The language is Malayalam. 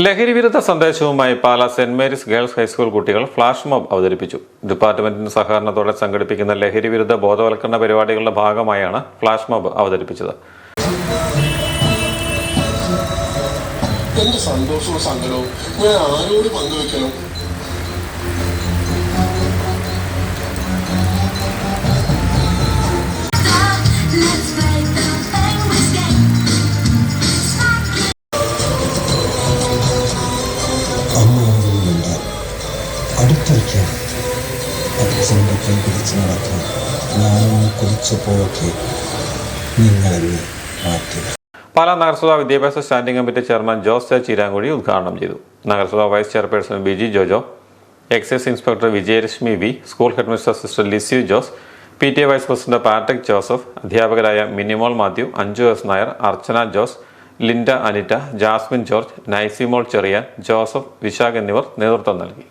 ലഹരി വിരുദ്ധ സന്ദേശവുമായി Pala saint Mary's girls high school കുട്ടികൾ ഫ്ലാഷ് മോബ് അവതരിപ്പിച്ചു. ഡിപ്പാർട്ട്മെന്റിന്റെ സഹകരണത്തോടെ സംഘടിപ്പിക്കുന്ന ലഹരി വിരുദ്ധ ബോധവൽക്കരണ പരിപാടികളുടെ ഭാഗമായാണ് ഫ്ലാഷ് മോബ് അവതരിപ്പിച്ചത്. എന്റെ സന്തോഷവും സങ്കടവും ഞാൻ ആരോട് പങ്കുവെക്കണം അടുത്തിരിക്കാൻ അച്ഛന്റെ കൈ പിടിച്ച് നടക്കാൻ ഞാനൊന്ന് കുതിച്ചപ്പോഴൊക്കെ നിങ്ങളെന്നെ മാറ്റി പാല നഗരസഭാ വിദ്യാഭ്യാസ standing committee chairman Jose Cheerankuzhi ഉദ്ഘാടനം ചെയ്തു. നഗരസഭാ vice chairperson Biji Jojo excise inspector Vijayalakshmi V school headmistress sister Lisyu Jose P. T. A vice president Patrick Joseph അധ്യാപകരായ മിനിമോൾ മാത്യു അഞ്ജു എസ്. നായർ അർച്ചന ജോസ് ലിൻഡ അനിറ്റ ജാസ്മിൻ ജോർജ് നൈസിമോൾ ചെറിയാൻ ജോസഫ് വിശാഖ് എന്നിവർ നേതൃത്വം നൽകി.